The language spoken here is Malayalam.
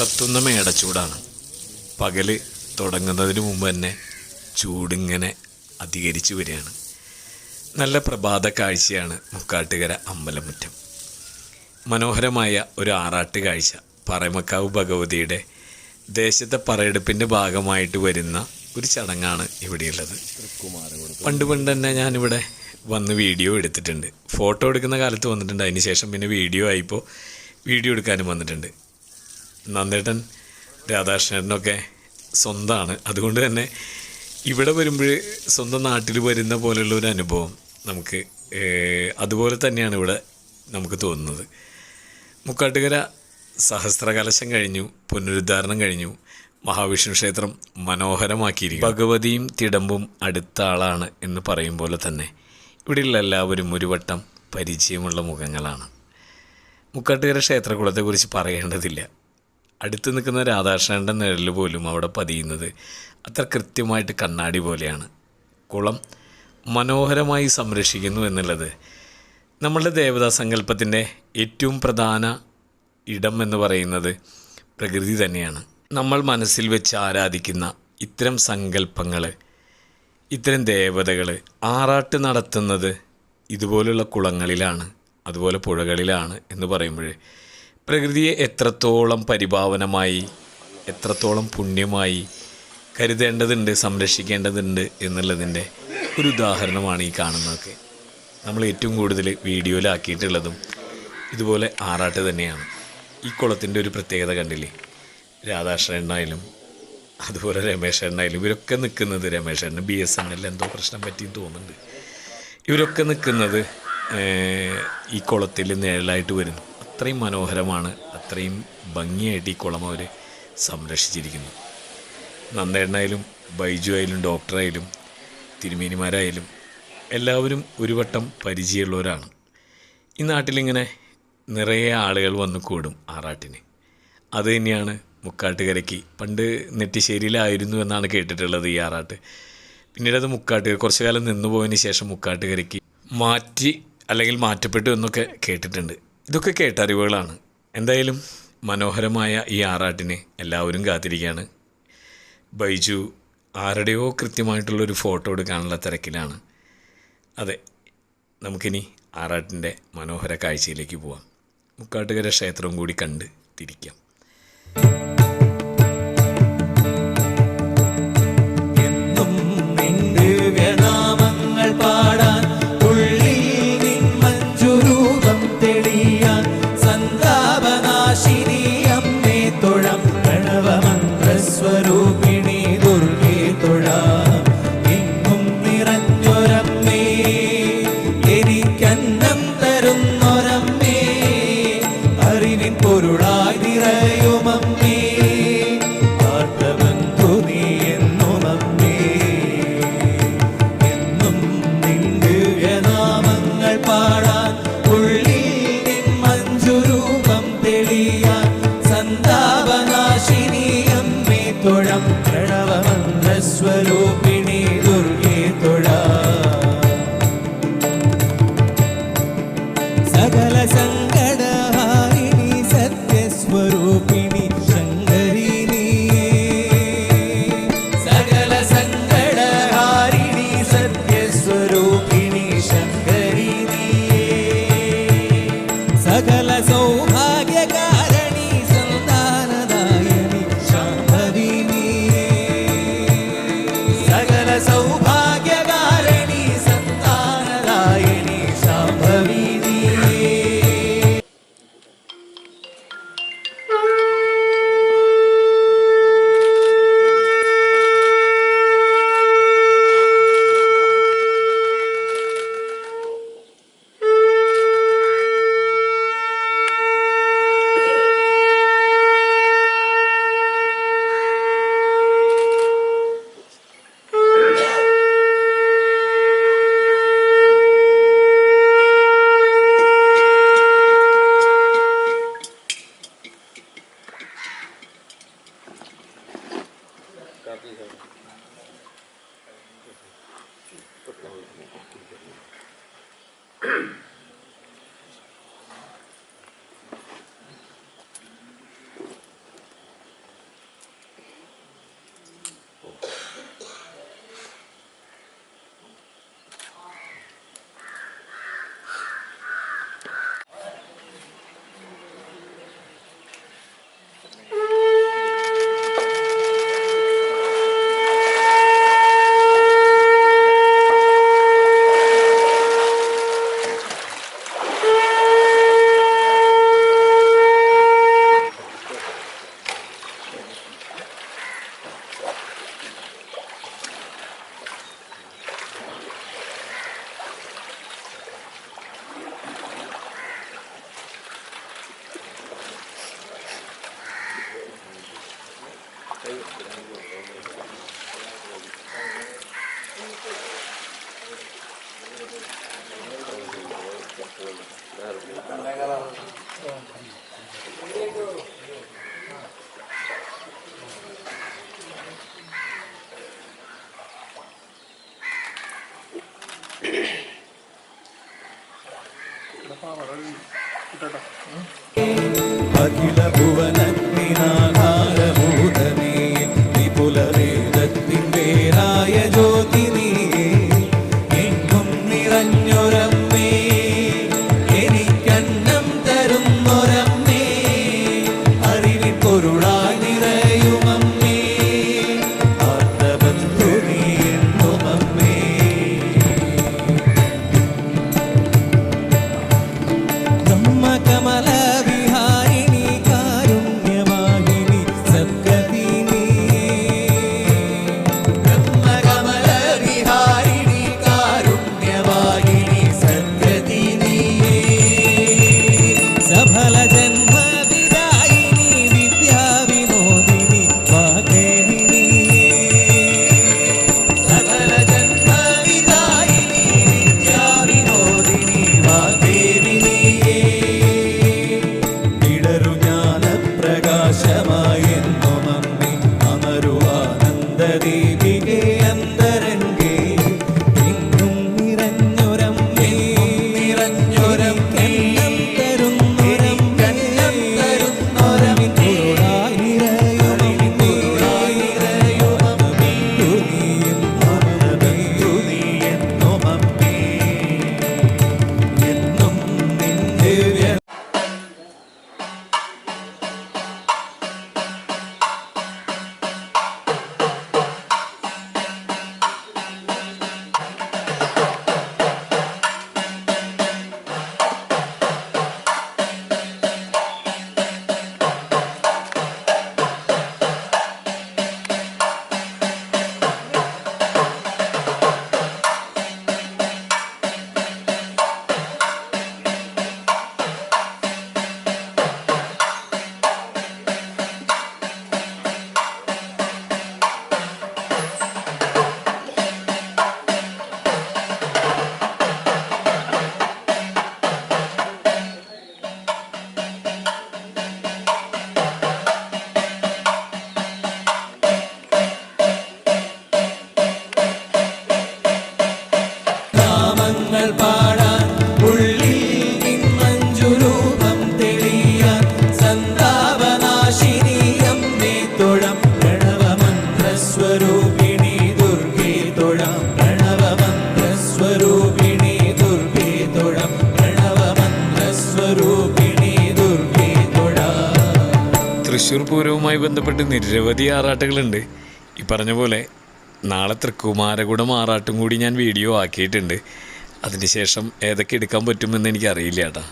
കത്തുന്ന മേടച്ചൂടാണ് പകൽ തുടങ്ങുന്നതിന് മുമ്പ് തന്നെ ചൂടിങ്ങനെ അധികരിച്ചു വരികയാണ്. നല്ല പ്രഭാത കാഴ്ചയാണ് മുക്കാട്ടുകര അമ്പലമുറ്റം. മനോഹരമായ ഒരു ആറാട്ട് കാഴ്ച. പറമക്കാവ് ഭഗവതിയുടെ ദേശത്തെ പറയെടുപ്പിന്റെ ഭാഗമായിട്ട് വരുന്ന ഒരു ചടങ്ങാണ് ഇവിടെയുള്ളത്. പണ്ട് പണ്ട് തന്നെ ഞാനിവിടെ വന്ന് വീഡിയോ എടുത്തിട്ടുണ്ട്. ഫോട്ടോ എടുക്കുന്ന കാലത്ത് വന്നിട്ടുണ്ട്. അതിന് ശേഷം പിന്നെ വീഡിയോ ആയിപ്പോൾ വീഡിയോ എടുക്കാനും വന്നിട്ടുണ്ട്. നന്ദേട്ടൻ രാധാകൃഷ്ണനൊക്കെ സ്വന്തമാണ് അതുകൊണ്ട് തന്നെ ഇവിടെ വരുമ്പോൾ സ്വന്തം നാട്ടിൽ വരുന്ന പോലെയുള്ള ഒരു അനുഭവം നമുക്ക് അതുപോലെ തന്നെയാണ് ഇവിടെ നമുക്ക് തോന്നുന്നത്. മുക്കാട്ടുകര സഹസ്രകലശം കഴിഞ്ഞു പുനരുദ്ധാരണം കഴിഞ്ഞു. മഹാവിഷ്ണു ക്ഷേത്രം മനോഹരമാക്കിയിരിക്കും ഭഗവതിയും തിടമ്പും അടുത്ത ആളാണ് എന്ന് പറയും പോലെ തന്നെ. ഇവിടെയുള്ള എല്ലാവരും ഒരു വട്ടം പരിചയമുള്ള മുഖങ്ങളാണ്. മുക്കാട്ടുകര ക്ഷേത്രകുളത്തെക്കുറിച്ച് പറയേണ്ടതില്ല. അടുത്ത് നിൽക്കുന്ന രാധാകൃഷ്ണന്റെ നിഴൽ പോലും അവിടെ പതിയുന്നത് അത്ര കൃത്യമായിട്ട് കണ്ണാടി പോലെയാണ്. കുളം മനോഹരമായി സംരക്ഷിക്കുന്നു എന്നുള്ളത് നമ്മളുടെ ദേവതാ സങ്കല്പത്തിന്റെ ഏറ്റവും പ്രധാന ഇടം എന്ന് പറയുന്നത് പ്രകൃതി തന്നെയാണ്. നമ്മൾ മനസ്സിൽ വെച്ച് ആരാധിക്കുന്ന ഇത്തരം സങ്കല്പങ്ങൾ ഇത്തരം ദേവതകൾ ആറാട്ട് നടത്തുന്നത് ഇതുപോലുള്ള കുളങ്ങളിലാണ് അതുപോലെ പുഴകളിലാണ് എന്ന് പറയുമ്പോൾ പ്രകൃതിയെ എത്രത്തോളം പരിഭാവനമായി എത്രത്തോളം പുണ്യമായി കരുതേണ്ടതുണ്ട് സംരക്ഷിക്കേണ്ടതുണ്ട് എന്നുള്ളതിന്റെ ഒരു ഉദാഹരണമാണ് ഈ കാണുന്നതൊക്കെ. നമ്മൾ ഏറ്റവും കൂടുതൽ വീഡിയോയിലാക്കിയിട്ടുള്ളതും ഇതുപോലെ ആറാട്ട് തന്നെയാണ്. ഈ കുളത്തിന്റെ ഒരു പ്രത്യേകത കണ്ടില്ലേ? രാധാകൃഷ്ണനായാലും അതുപോലെ രമേശ് രമേശനായാലും ഇവരൊക്കെ നിൽക്കുന്നത് രമേശ് എണ്ണ ബി എസ് എൻ എൽ എന്തോ പ്രശ്നം പറ്റിയെന്ന് തോന്നുന്നുണ്ട്. ഇവരൊക്കെ നിൽക്കുന്നത് ഈ കുളത്തിൽ നിഴലായിട്ട് വരുന്നു. അത്രയും മനോഹരമാണ് അത്രയും ഭംഗിയായിട്ട് ഈ കുളം അവർ സംരക്ഷിച്ചിരിക്കുന്നു. നന്ദേണ്ണായാലും ബൈജു ആയാലും ഡോക്ടറായാലും തിരുമേനിമാരായാലും എല്ലാവരും ഒരു വട്ടം പരിചയമുള്ളവരാണ്. ഈ നാട്ടിലിങ്ങനെ നിറയെ ആളുകൾ വന്ന് കൂടും ആറാട്ടിന് അത് തന്നെയാണ് മുക്കാട്ടുകരയ്ക്ക്. പണ്ട് നെറ്റിശ്ശേരിയിലായിരുന്നു എന്നാണ് കേട്ടിട്ടുള്ളത് ഈ ആറാട്ട്. പിന്നീട് അത് മുക്കാട്ടുകര കുറച്ചു കാലം നിന്നു പോയതിന് ശേഷം മുക്കാട്ടുകരയ്ക്ക് മാറ്റി അല്ലെങ്കിൽ മാറ്റപ്പെട്ടു എന്നൊക്കെ കേട്ടിട്ടുണ്ട്. ഇതൊക്കെ കേട്ടറിവുകളാണ്. എന്തായാലും മനോഹരമായ ഈ ആറാട്ടിനെ എല്ലാവരും കാത്തിരിക്കുകയാണ്. ബൈജു ആരുടെയോ കൃത്യമായിട്ടുള്ളൊരു ഫോട്ടോ എടുക്കാനുള്ള തിരക്കിലാണ്. അതെ നമുക്കിനി ആറാട്ടിന്റെ മനോഹര കാഴ്ചയിലേക്ക് പോവാം. മുക്കാട്ടുകര ക്ഷേത്രവും കൂടി കണ്ട് തിരിക്കാം. എന്നും ಸೌಭಾಗ್ಯಗ Thank you. aquí lo Thrissur പൂരവുമായി ബന്ധപ്പെട്ട് നിരവധി ആറാട്ടുകളുണ്ട്. ഈ പറഞ്ഞ പോലെ നാളെ തൃക്കുമാരകുടം ആറാട്ടും കൂടി ഞാൻ വീഡിയോ ആക്കിയിട്ടുണ്ട്. അതിനുശേഷം ഏതൊക്കെ എടുക്കാൻ പറ്റുമെന്ന് എനിക്കറിയില്ല ചേട്ടാ